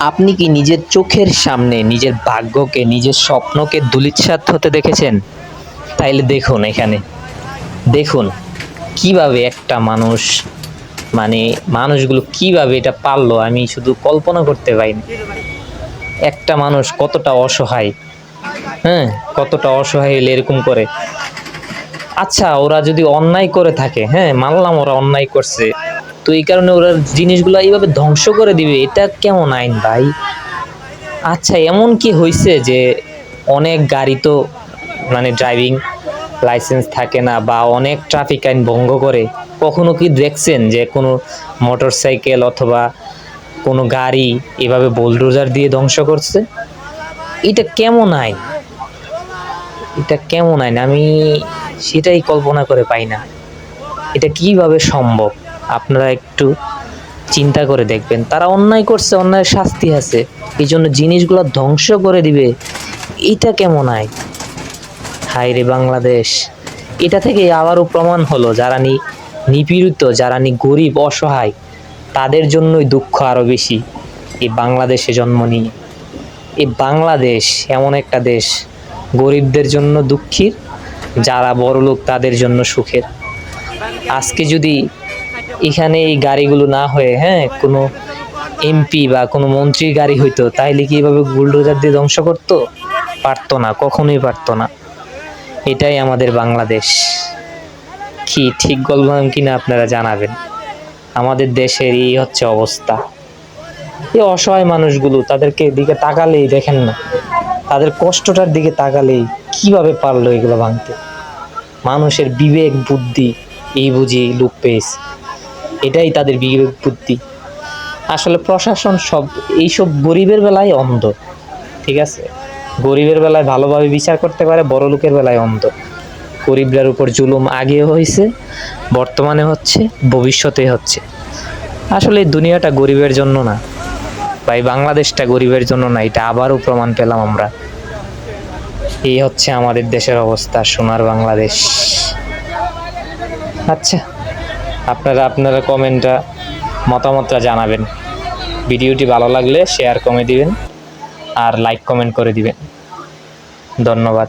আপনি কি নিজের চোখের সামনে, নিজের ভাগ্যকে, নিজের স্বপ্নকে দুলিচ্ছাত হতে দেখেছেন? তাইলে দেখুন এখানে। দেখুন কীভাবে একটা মানুষ মানে মানুষগুলো কীভাবে এটা পারল আমি শুধু কল্পনা করতে পারিনি। একটা মানুষ কতটা অসহায় হ্যাঁ? কতটা অসহায় হলে এরকম করে। আচ্ছা ওরা যদি অন্যায় করে থাকে হ্যাঁ? মানলাম ওরা অন্যায় করছে। তো এই কারণে ওরা জিনিসগুলো এইভাবে ধ্বংস করে দিবে, এটা কেমন আইন ভাই? আচ্ছা এমন কি হয়েছে যে অনেক গাড়ি তো মানে ড্রাইভিং লাইসেন্স থাকে না বা অনেক ট্রাফিক আইন ভঙ্গ করে, কখনো কি দেখছেন যে কোনো মোটর সাইকেল অথবা কোনো গাড়ি এভাবে বোলডোজার দিয়ে ধ্বংস করছে? এটা কেমন আইন? এটা কেমন আইন? আমি সেটাই কল্পনা করে পাই না। এটা কীভাবে সম্ভব? আপনারা একটু চিন্তা করে দেখবেন। তারা অন্যায় করছে অন্যায়ের শাস্তি আছে। এই জন্য জিনিসগুলো ধ্বংস করে দিবে। এটা কেমন আইন হায় রে বাংলাদেশ। এটা থেকে আবারও প্রমাণ হলো, যারা নি নিপীড়িত, যারা নি গরিব, অসহায়, তাদের জন্যই দুঃখ আরও বেশি এই বাংলাদেশে জন্ম নিয়ে। এই বাংলাদেশ এমন একটা দেশ, গরিবদের জন্য দুঃখীর, যারা বড়লোক তাদের জন্য সুখের। আজকে যদি এখানে এই গাড়িগুলো না হয়ে হ্যাঁ কোনো এমপি বা কোনো মন্ত্রীর গাড়ি হইতো, তাইলে কি এভাবে বুলডোজার দিয়ে ধ্বংস করতো? পারতো না, কখনোই পারতো না। এটাই আমাদের বাংলাদেশ। কি ঠিক বললাম কিনা আপনারা জানাবেন। আমাদের দেশের এই হচ্ছে অবস্থা। এই অসহায় মানুষগুলো তাদেরকে দিকে তাকালেই দেখেন না। তাদের কষ্টটার দিকে তাকালেই কীভাবে পারল এগুলো ভাঙতে? মানুষের বিবেক, বুদ্ধি, এই বুঝি লোক পেয়েছে। এটাই তাদের বিবেক বুদ্ধি। আসলে প্রশাসন সব, এইসব গরিবের বেলায় অন্ধ, ঠিক আছে? গরিবের বেলায় ভালোভাবে বিচার করতে পারে, বড় লোকের বেলায় অন্ধ। গরিবরার উপর জুলুম আগে হয়েছে, বর্তমানে হচ্ছে, ভবিষ্যতে হচ্ছে। আসলে দুনিয়াটা গরিবের জন্য না এই বাংলাদেশটা গরিবের জন্য না, এটা আবারও প্রমাণ পেলাম আমরা। এই হচ্ছে আমাদের দেশের অবস্থা, সোনার বাংলাদেশ। আচ্ছা। আপনারা আপনারা কমেন্টটা, মতামতটা জানাবেন। ভিডিওটি ভালো লাগলে শেয়ার কমে দিবেন আর লাইক কমেন্ট করে দিবেন। ধন্যবাদ।